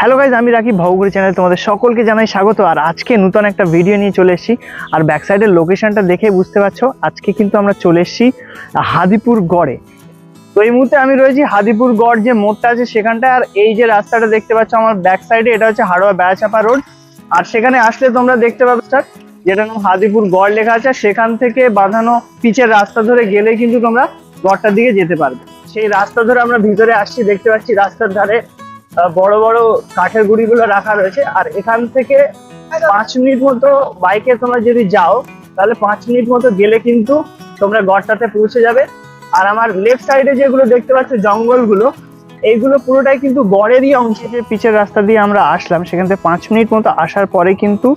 Hello guys আমি রাখি ভবগুড়ি channel তোমাদের সকলকে জানাই স্বাগত। আর আজকে নতুন একটা ভিডিও নিয়ে চলে এসেছি। আর ব্যাক সাইডের লোকেশনটা দেখে বুঝতে পারছ, আজকে কিন্তু আমরা চলে এসেছি হাদিপুর গড়ে। তো এই মুহূর্তে আমি রয়েছি হাদিপুর গড় যে মোড়টা আছে সেখানটা আর এই যে রাস্তাটা দেখতে পাচ্ছ আমার ব্যাক সাইডে এটা হচ্ছে হাড়োয়া বেড়াচাপা রোড আর সেখানে আসলে তোমরা দেখতে পাবে স্যার যেটা নাম হাদিপুর গড় লেখা আছে। সেখান থেকে বাঁধানো পিচের রাস্তা ধরে গেলে কিন্তু তোমরা গড়টার দিকে যেতে পারবে। সেই রাস্তা ধরে আমরা ভিতরে আসছি, দেখতে পাচ্ছি রাস্তার ধারে বড় বড় কাঠের গুঁড়িগুলো রাখা রয়েছে। আর এখান থেকে পাঁচ মিনিট মতো বাইকে তোমরা যদি যাও, তাহলে পাঁচ মিনিট মতো গেলে কিন্তু তোমরা গড়টাতে পৌঁছে যাবে। আর আমার লেফট সাইডে যেগুলো দেখতে পাচ্ছ, জঙ্গলগুলো, এইগুলো পুরোটাই কিন্তু গড়েরই অংশ। যে পিচের রাস্তা দিয়ে আমরা আসলাম, সেখান থেকে পাঁচ মিনিট মতো আসার পরে কিন্তু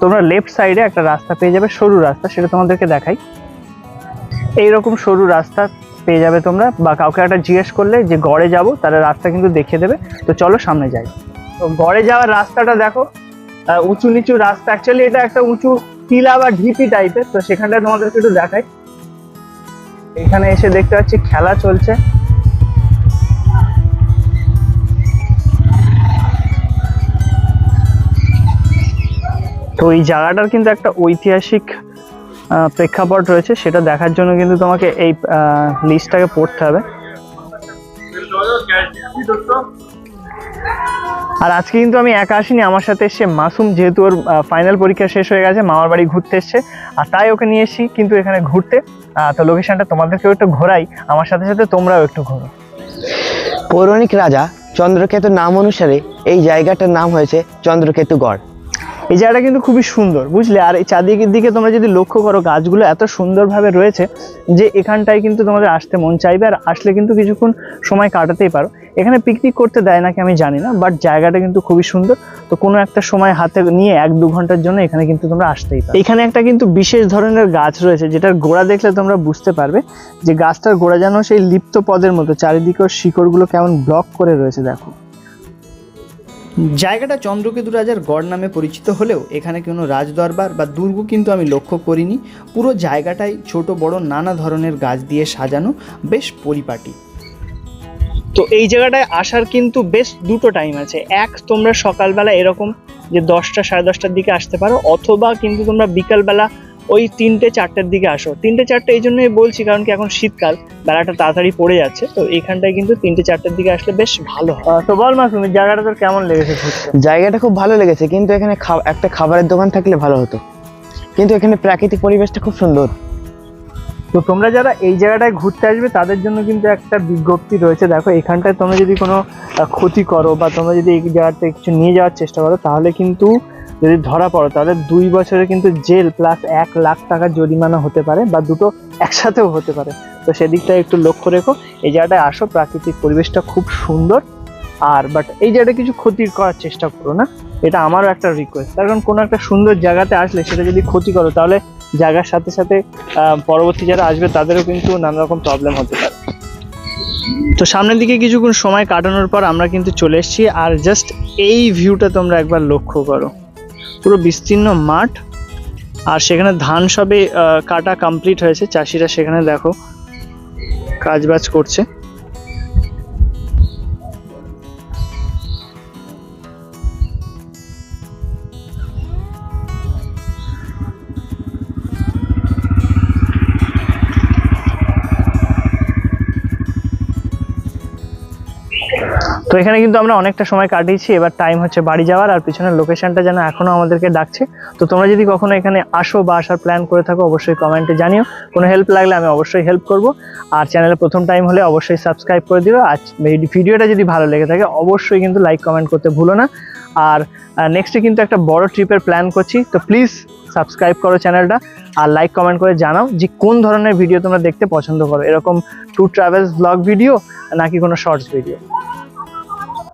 তোমরা লেফট সাইডে একটা রাস্তা পেয়ে যাবে, সরু রাস্তা, সেটা তোমাদেরকে দেখাই। এইরকম সরু রাস্তা পেয়ে যাবে তোমরা বা কাউকে একটা জিজ্ঞেস করলে যে গড়ে যাব তাহলে রাস্তা কিন্তু দেখিয়ে দেবে। তো চলো সামনে যাই। তো গড়ে যাওয়ার রাস্তাটা দেখো। উঁচু নিচু রাস্তা। অ্যাকচুয়ালি এটা একটা উঁচু টিলা বা ঢিপি টাইপের তো সেখানটা তোমাদেরকে একটু দেখাই। এখানে এসে দেখতে পাচ্ছি খেলা চলছে। তো এই জায়গাটার কিন্তু একটা ঐতিহাসিক প্রেক্ষাপট রয়েছে, সেটা দেখার জন্য কিন্তু তোমাকে এই লিস্টটাকে পড়তে হবে। আর আজকে কিন্তু আমি একা আসিনি, আমার সাথে এসছে মাসুম, যেহেতু ওর ফাইনাল পরীক্ষা শেষ হয়ে গেছে, মামার বাড়ি ঘুরতে এসছে, আর তাই ওকে নিয়ে এসেছি, কিন্তু এখানে ঘুরতে। তো লোকেশনটা তোমাদেরকেও একটু ঘোরাই, আমার সাথে সাথে তোমরাও একটু ঘোরো। পৌরাণিক রাজা চন্দ্রকেতুর নাম অনুসারে এই জায়গাটার নাম হয়েছে চন্দ্রকেতুগড় এই জায়গাটা কিন্তু খুবই সুন্দর, বুঝলে? আর এই চারদিকের দিকে তোমরা যদি লক্ষ্য করো, গাছগুলো এত সুন্দরভাবে রয়েছে যে এখানটায় কিন্তু তোমাদের আসতে মন চাইবে আর আসলে কিন্তু কিছুক্ষণ সময় কাটাতেই পারো। এখানে পিকনিক করতে দেয় নাকি আমি জানি না বাট জায়গাটা কিন্তু খুবই সুন্দর। তো কোনো একটা সময় হাতে নিয়ে এক দু ঘণ্টার জন্য এখানে কিন্তু তোমরা আসতেই পারো। এখানে একটা কিন্তু বিশেষ ধরনের গাছ রয়েছে, যেটার গোড়া দেখলে তোমরা বুঝতে পারবে যে গাছটার গোড়া যেন সেই লিপ্ত পদের মতো, চারিদিকের শিকড়গুলো কেমন ব্লক করে রয়েছে, দেখো। জায়গাটা চন্দ্রকেতু রাজার গড় নামে পরিচিত হলেও এখানে কোনো রাজদরবার বা দুর্গ কিন্তু আমি লক্ষ্য করিনি। পুরো জায়গাটাই ছোট, বড়, নানা ধরনের গাছ দিয়ে সাজানো, বেশ পরিপাটি। তো এই জায়গাটায় আসার কিন্তু বেশ দুটো টাইম আছে। এক, তোমরা সকালবেলা এরকম যে দশটা, সাড়ে দশটার দিকে আসতে পারো, অথবা কিন্তু তোমরা বিকালবেলা ওই তিনটে চারটের দিকে আসো। তিনটে চারটে এই জন্যই বলছি কারণ কি এখন শীতকাল বেলাটা তাড়াতাড়ি পড়ে যাচ্ছে তো এইখানটায় কিন্তু তিনটে চারটের দিকে আসলে বেশ ভালো হয়। তো বল মাসুম এই জায়গাটা তোর কেমন লেগেছে জায়গাটা খুব ভালো লেগেছে কিন্তু এখানে খা- একটা খাবারের দোকান থাকলে ভালো হতো। কিন্তু এখানে প্রাকৃতিক পরিবেশটা খুব সুন্দর। তো তোমরা যারা এই জায়গাটায় ঘুরতে আসবে তাদের জন্য কিন্তু একটা বিজ্ঞপ্তি রয়েছে। দেখো এখানটায় তোমরা যদি কোনো ক্ষতি করো বা তোমরা যদি এই জায়গাতে কিছু নিয়ে যাওয়ার চেষ্টা করো তাহলে কিন্তু যদি ধরা পড়ো, তাহলে দুই বছরে কিন্তু জেল প্লাস এক লাখ টাকা জরিমানা হতে পারে বা দুটো একসাথেও হতে পারে। তো সেদিকটা একটু লক্ষ্য রেখো। এই জায়গাটায় আসো, প্রাকৃতিক পরিবেশটা খুব সুন্দর। আর বাট এই জায়গাটা কিছু ক্ষতির করার চেষ্টা করো না। এটা আমারও একটা রিকোয়েস্ট তার কারণ কোনো একটা সুন্দর জায়গাতে আসলে সেটা যদি ক্ষতি করো, তাহলে জায়গার সাথে সাথে পরবর্তী যারা আসবে, তাদেরও কিন্তু নানা রকম প্রবলেম হতে পারে। তো সামনের দিকে কিছুক্ষণ সময় কাটানোর পর আমরা কিন্তু চলে এসেছি। আর জাস্ট এই ভিউটা তোমরা একবার লক্ষ্য করো। পুরো বিস্তীর্ণ মাঠ। আর সেখানে ধান সবে কাটা কমপ্লিট হয়েছে। চাষিরা সেখানে দেখো, কাজবাজ করছে। তো এখানে কিন্তু আমরা অনেকটা সময় কাটিয়েছি, এবার টাইম হচ্ছে বাড়ি যাওয়ার আর পিছনের লোকেশনটা যেন এখনও আমাদেরকে ডাকছে। তো তোমরা যদি কখনো এখানে আসো বা আসার প্ল্যান করে থাকো, অবশ্যই কমেন্টে জানিও। কোনো হেল্প লাগলে আমি অবশ্যই হেল্প করব। আর চ্যানেলে প্রথম টাইম হলে অবশ্যই সাবস্ক্রাইব করে দিও। আর ভিডিওটা যদি ভালো লেগে থাকে, অবশ্যই কিন্তু লাইক কমেন্ট করতে ভুলো না। আর নেক্সটে কিন্তু একটা বড় ট্রিপের প্ল্যান করছি। তো প্লিজ সাবস্ক্রাইব করো চ্যানেলটা আর লাইক কমেন্ট করে জানাও যে কোন ধরনের ভিডিও তোমরা দেখতে পছন্দ করো। এরকম ট্যুর ট্রাভেলস ব্লগ ভিডিও নাকি কোনো শর্টস ভিডিও